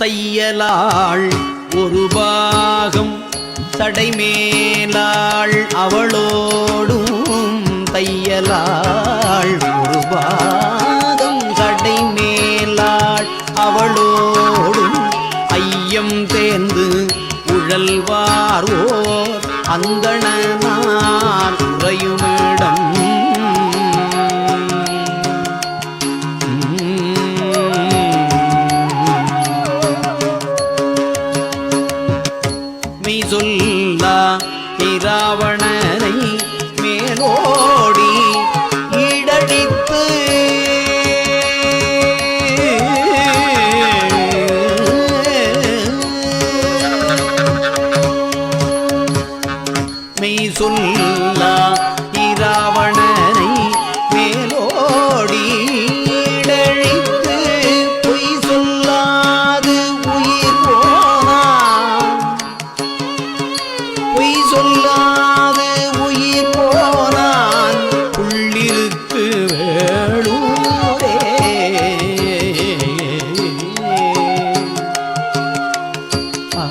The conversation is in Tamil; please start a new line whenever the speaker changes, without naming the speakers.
தையலாள் ஒரு பாகம் தடைமேலாள் அவளோடும் தையலாள் ஒரு பாகம் தடைமேலாள் அவளோடும் ஐயம் தேர்ந்து உழல்வார்வோர் அந்தணனார் உறையும் சொல்லா இராவணனை மேலோடி ஈடடித்து மெய் சொல்லா சொல்லாது உயிர் போனான் உள்ளிருக்கு வேளூரே ஆ